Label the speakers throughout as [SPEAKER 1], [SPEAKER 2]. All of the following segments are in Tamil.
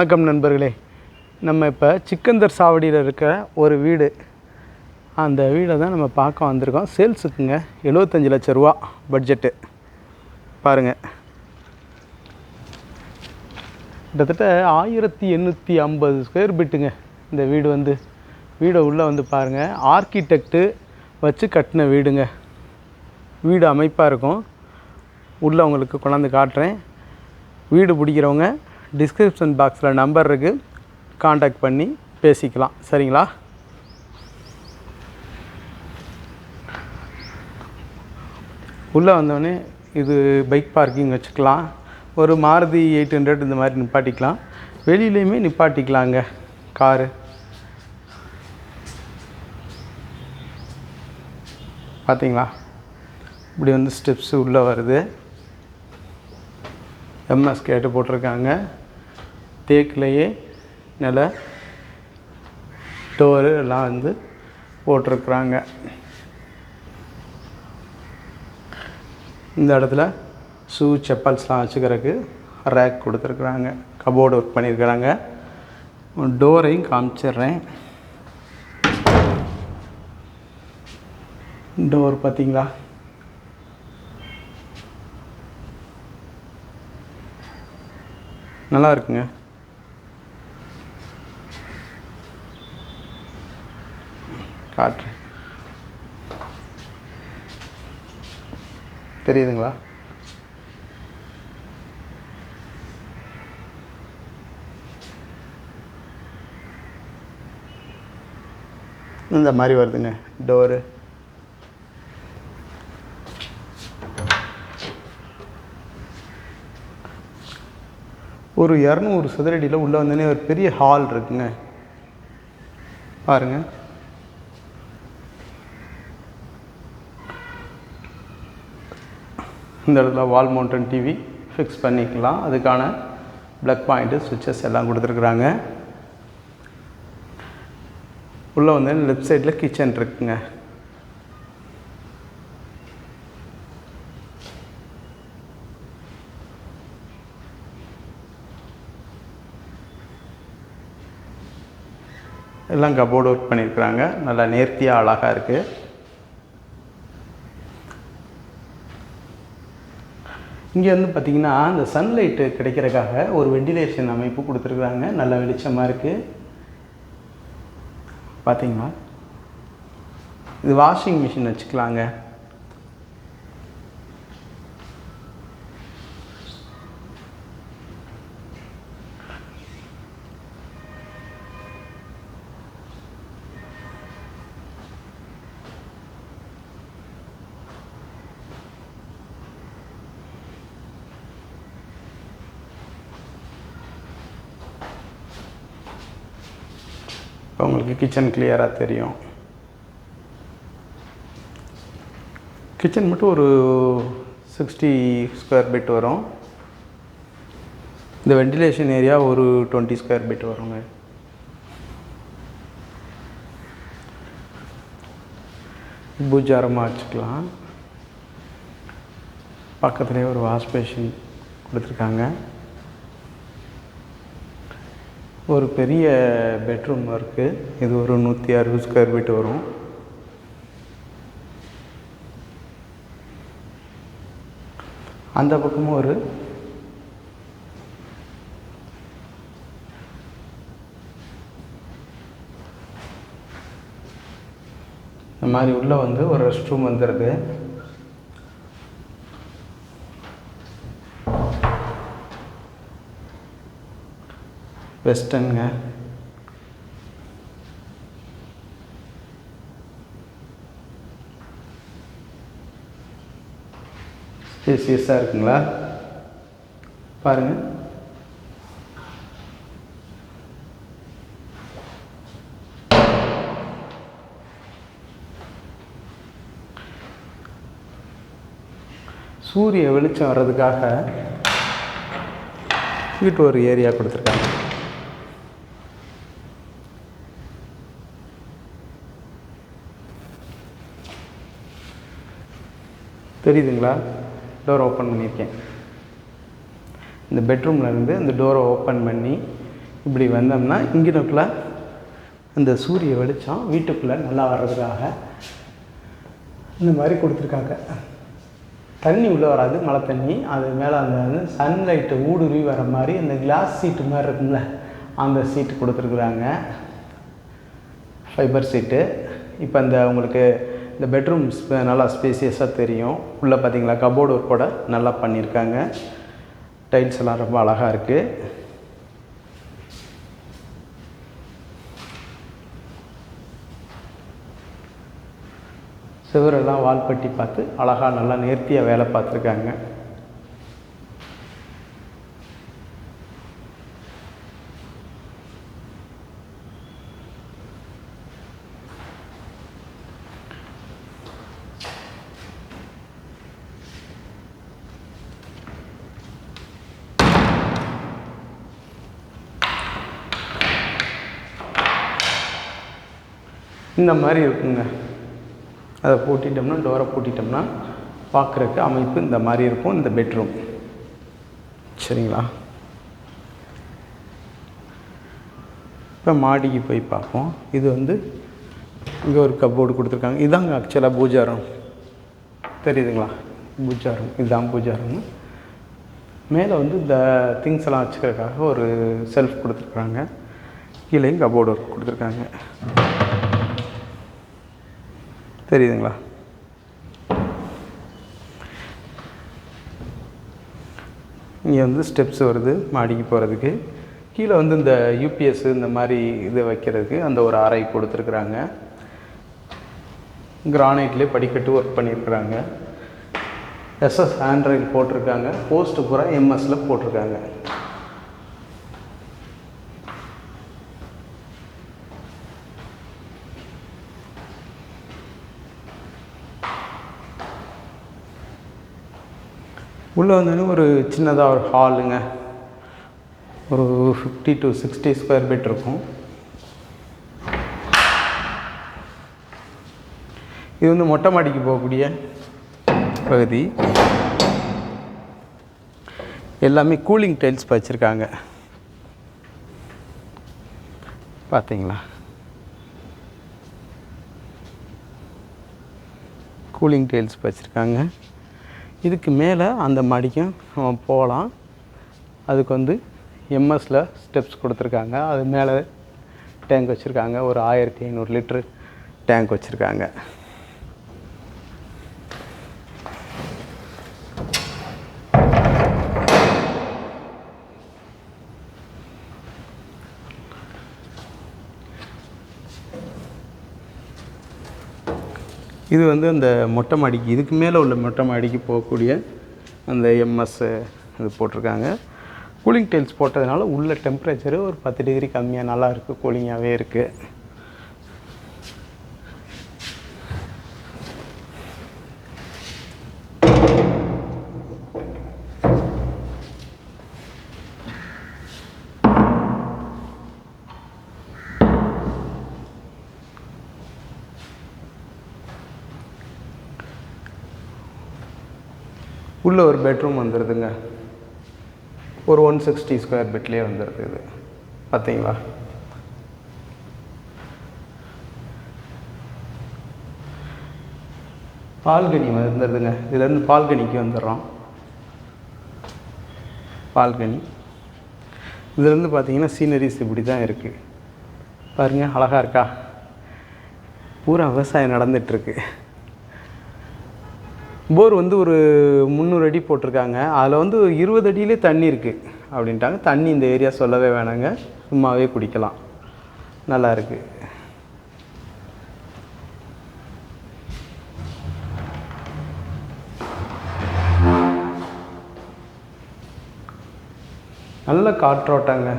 [SPEAKER 1] வணக்கம் நண்பர்களே. நம்ம இப்போ சிக்கந்தர் சாவடியில் இருக்கிற ஒரு வீடு. அந்த வீடை தான் நம்ம பார்க்க வந்திருக்கோம். சேல்ஸுக்குங்க எழுபத்தஞ்சி லட்ச ரூபா பட்ஜெட்டு பாருங்கள் கிட்டத்தட்ட ஆயிரத்தி எண்ணூற்றி ஐம்பது ஸ்கொயர் பிட்டுங்க இந்த வீடு வந்து. வீடை உள்ளே வந்து பாருங்கள் ஆர்கிடெக்டு வச்சு கட்டின வீடுங்க. வீடு அமைப்பாக இருக்கும். உள்ளே உங்களுக்கு கொண்டாந்து காட்டுறேன். வீடு பிடிக்கிறவங்க டிஸ்கிரிப்ஷன் பாக்ஸில் நம்பர் இருக்குது காண்டாக்ட் பண்ணி பேசிக்கலாம். சரிங்களா? உள்ளே வந்தோடனே இது பைக் பார்க்கிங் வச்சுக்கலாம். ஒரு மாருதி எயிட் ஹண்ட்ரட் இந்த மாதிரி நிப்பாட்டிக்கலாம். வெளியிலையுமே நிப்பாட்டிக்கலாங்க. காரு பார்த்தீங்களா இப்படி வந்து ஸ்டெப்ஸு உள்ளே வருது. எம்எஸ் கேட்டு போட்டிருக்காங்க. தேக்கிலேயே நில டோரு எல்லாம் வந்து போட்டிருக்குறாங்க. இந்த இடத்துல ஷூ செப்பல்ஸ்லாம் வச்சுக்கிறதுக்கு ரேக் கொடுத்துருக்குறாங்க. கபோர்டு ஒர்க் பண்ணியிருக்கிறாங்க. டோரையும் காமிச்சிடுறேன். டோர் பார்த்தீங்களா? நல்லா இருக்குங்க காட்டுறேன் தெரியுதுங்களா? இந்த மாதிரி வருதுங்க. டோரு ஒரு இரநூறு சதுரடியில் உள்ளே வந்தோடனே ஒரு பெரிய ஹால் இருக்குங்க. பாருங்க. இந்த இடத்துல வால் மவுண்டன் டிவி ஃபிக்ஸ் பண்ணிக்கலாம். அதுக்கான ப்ளக் பாயிண்ட்டு சுவிட்சஸ் எல்லாம் கொடுத்துருக்குறாங்க. உள்ளே வந்து லெஃப்ட் சைடில் கிச்சன் இருக்குங்க. எல்லாம் கபோர்டு ஒர்க் பண்ணியிருக்கிறாங்க. நல்லா நேர்த்தியாக அழகாக இருக்குது இங்கே வந்து பார்த்திங்கன்னா இந்த சன்லைட்டு கிடைக்கிறதுக்காக ஒரு வெண்டிலேஷன் அமைப்பு கொடுத்துருக்குறாங்க. நல்ல வெளிச்சமாக இருக்குது பார்த்திங்களா இது வாஷிங் மிஷின் வச்சுக்கலாங்க. இப்போ உங்களுக்கு கிச்சன் கிளியராக தெரியும். கிச்சன் மட்டும் ஒரு சிக்ஸ்டி ஸ்கொயர் பிட் வரும். இந்த வெண்டிலேஷன் ஏரியா ஒரு டுவெண்ட்டி ஸ்கொயர் பிட் வருங்க. பூஜாரமாக வச்சுக்கலாம். பக்கத்துலேயே ஒரு வாஷ் பேஷன் கொடுத்துருக்காங்க. ஒரு பெரிய பெட்ரூம் இருக்குது இது ஒரு நூற்றி அறுபது ஸ்கொயர் ஃபீட் வரும். அந்த பக்கமும் ஒரு இந்த மாதிரி உள்ளே வந்து ஒரு ரெஸ்ட் ரூம் வந்துடுது வெஸ்டர்னுங்க. ஸ்பீசியஸாக இருக்குங்களா? பாருங்கள் சூரிய வெளிச்சம் வர்றதுக்காக வீட்டு ஒரு ஏரியா கொடுத்துருக்காங்க. தெரியுதுங்களா? டோர் ஓப்பன் பண்ணியிருக்கேன். இந்த பெட்ரூம்லேருந்து இந்த டோரை ஓப்பன் பண்ணி இப்படி வந்தோம்னா இங்கினக்குள்ளே அந்த சூரிய வெளிச்சம் வீட்டுக்குள்ளே நல்லா வர்றதுக்காக இந்த மாதிரி கொடுத்துருக்காங்க. தண்ணி உள்ளே வராது மழை தண்ணி. அது மேலே அந்த சன்லைட்டு ஊடுருவி வர மாதிரி அந்த கிளாஸ் சீட்டு மாதிரி இருக்கும்ல அந்த சீட்டு கொடுத்துருக்குறாங்க. ஃபைபர் சீட்டு இப்போ இந்த உங்களுக்கு இந்த பெட்ரூம் நல்லா ஸ்பேசியஸாக தெரியும். உள்ளே பார்த்தீங்களா கபோர்டு ஒர்க் கூட நல்லா பண்ணியிருக்காங்க டைல்ஸ் எல்லாம் ரொம்ப அழகாக இருக்குது சுவரெல்லாம் வால்பட்டி பார்த்து அழகாக நல்லா நேர்த்தியாக வேலை பார்த்துருக்காங்க. இந்த மாதிரி இருக்குங்க. அதை பூட்டிட்டோம்னா டோரை பூட்டிட்டோம்னா பார்க்குறக்கு அமைப்பு இந்த மாதிரி இருக்கும் இந்த பெட்ரூம் சரிங்களா? இப்போ மாடிக்கு போய் பார்ப்போம். இது வந்து இங்கே ஒரு கப்போர்டு கொடுத்துருக்காங்க. இதாங்க ஆக்சுவலாக பூஜாரம். தெரியுதுங்களா? பூஜாரம். இதுதான் பூஜாரம் மேலே வந்து இந்த திங்ஸ் எல்லாம் வச்சுக்கிறதுக்காக ஒரு செல்ஃப் கொடுத்துருக்குறாங்க. கீழேயும் கபோர்டு ஒர்க் கொடுத்துருக்காங்க. தெரியுதுங்களா? இங்கே வந்து ஸ்டெப்ஸ் வருது மாடிக்கு போகிறதுக்கு கீழே வந்து இந்த யூபிஎஸ் இந்த மாதிரி இது வைக்கிறதுக்கு அந்த ஒரு அறை கொடுத்துருக்குறாங்க. கிரானைட்லேயே படிக்கட்டு ஒர்க் பண்ணியிருக்கிறாங்க. எஸ்எஸ் ஆண்ட்ராய்டு போட்டிருக்காங்க. போஸ்ட்டு பூரா எம்எஸ்சில் போட்டிருக்காங்க. உள்ளே வந்தோடனே ஒரு சின்னதாக ஒரு ஹாலுங்க ஒரு fifty to sixty square feet இருக்கும். இது வந்து மொட்டை மாடிக்கு போகக்கூடிய பகுதி. எல்லாமே கூலிங் டைல்ஸ் வச்சுருக்காங்க. பார்த்தீங்களா கூலிங் டைல்ஸ் வச்சுருக்காங்க. இதுக்கு மேலே அந்த மாடிக்கும் போகலாம் அதுக்கு வந்து எம்எஸில் ஸ்டெப்ஸ் கொடுத்துருக்காங்க. அது மேலே டேங்க் வச்சுருக்காங்க. ஒரு ஆயிரத்தி ஐநூறு லிட்ரு டேங்க் வச்சுருக்காங்க. இது வந்து அந்த மொட்டை மாடிக்கு இதுக்கு மேலே உள்ள மொட்டை மாடிக்கு போகக்கூடிய அந்த எம்எஸ் இது போட்டிருக்காங்க. கூலிங் டைல்ஸ் போட்டதுனால உள்ள டெம்பரேச்சரு ஒரு பத்து டிகிரி கம்மியாக நல்லா இருக்குது கூலிங்காகவே இருக்குது உள்ளே ஒரு பெட்ரூம் வந்துடுதுங்க ஒரு ஒன் சிக்ஸ்டி ஸ்கொயர் பெட்லேயே வந்துடுது இது. பார்த்தீங்களா பால்கனி வந்துடுதுங்க இதுலேருந்து பால்கனிக்கு வந்துடுறோம் பால்கனி. இதுலேருந்து பார்த்தீங்கன்னா சீனரிஸ் இப்படி தான் இருக்குது பாருங்கள் அழகாக இருக்கா? பூரா விவசாயம் நடந்துகிட்ருக்கு போர் வந்து ஒரு முந்நூறு அடி போட்டிருக்காங்க. அதில் வந்து இருபது அடியிலே தண்ணி இருக்குது அப்படின்ட்டாங்க. தண்ணி இந்த ஏரியா சொல்லவே வேணாங்க. சும்மாவே குடிக்கலாம். நல்லா இருக்குது நல்ல காற்றோட்டங்க.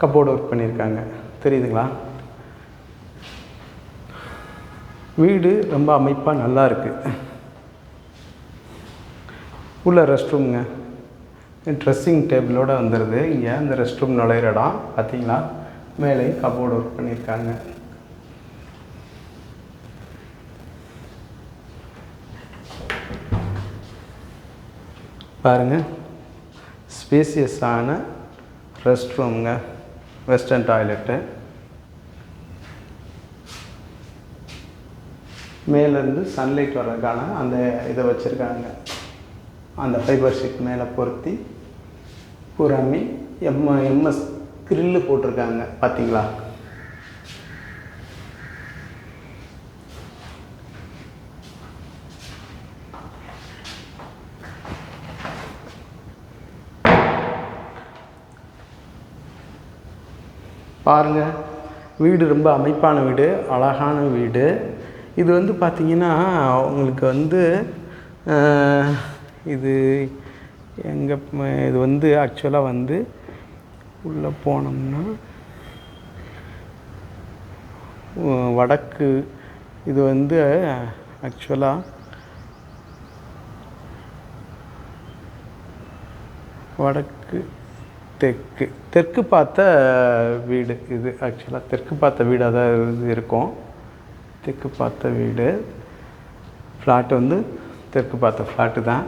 [SPEAKER 1] கப்போர்டு ஒர்க் பண்ணியிருக்காங்க. தெரியுதுங்களா? வீடு ரொம்ப அமைப்பாக நல்லா இருக்குது உள்ள ரெஸ்ட் ரூமுங்க ட்ரெஸ்ஸிங் டேபிளோடு வந்துடுது இங்கே அந்த ரெஸ்ட் ரூம் நுழையிற இடம். பார்த்தீங்களா மேலே கபோர்டு ஒர்க் பண்ணியிருக்காங்க. பாருங்கள் ஸ்பேசியஸான ரெஸ்ட் ரூமுங்க வெஸ்டர்ன் டாய்லெட்டு மேலேருந்து சன்லைட் வர்றதுக்கான அந்த இதை வச்சுருக்காங்க. அந்த ஃபைபர் ஷீட் மேலே பொருத்தி பூராமி எம் எம்எஸ் கிரில்லு போட்டிருக்காங்க. பார்த்தீங்களா பாருங்கள் வீடு ரொம்ப அமைப்பான வீடு அழகான வீடு. இது வந்து பார்த்திங்கன்னா உங்களுக்கு வந்து இது எங்கே இது வந்து ஆக்சுவலாக வந்து உள்ளே போனோம்னா வடக்கு இது வந்து ஆக்சுவலாக வடக்கு தெற்கு. தெற்கு பார்த்த வீடு இது ஆக்சுவலாக தெற்கு பார்த்த வீடாக தான் இது இருக்கும். தெற்கு பார்த்த வீடு. ஃப்ளாட் வந்து தெற்கு பார்த்த ஃப்ளாட்டு தான்.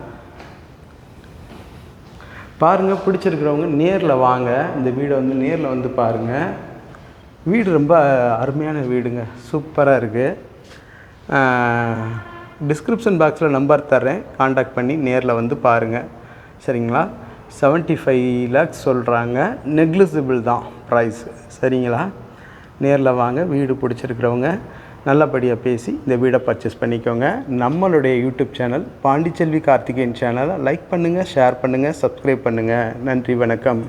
[SPEAKER 1] பாருங்கள் பிடிச்சிருக்கிறவங்க நேரில் வாங்க. இந்த வீடை வந்து நேரில் வந்து பாருங்கள் வீடு ரொம்ப அருமையான வீடுங்க. சூப்பராக இருக்குது டிஸ்கிரிப்ஷன் பாக்ஸில் நம்பர் தர்றேன். காண்டாக்ட் பண்ணி நேரில் வந்து பாருங்கள் சரிங்களா? 75 ஃபைவ் லேக்ஸ் சொல்கிறாங்க நெக்லிசிபிள் தான் ப்ரைஸ் சரிங்களா? நேரில் வாங்க. வீடு பிடிச்சிருக்கிறவங்க நல்லபடியாக பேசி இந்த வீடை பர்ச்சேஸ் பண்ணிக்கோங்க. நம்மளுடைய யூடியூப் சேனல் பாண்டிச்செல்வி கார்த்திகேயன் சேனலை லைக் பண்ணுங்கள் ஷேர் பண்ணுங்கள் சப்ஸ்கிரைப் பண்ணுங்கள் நன்றி வணக்கம்.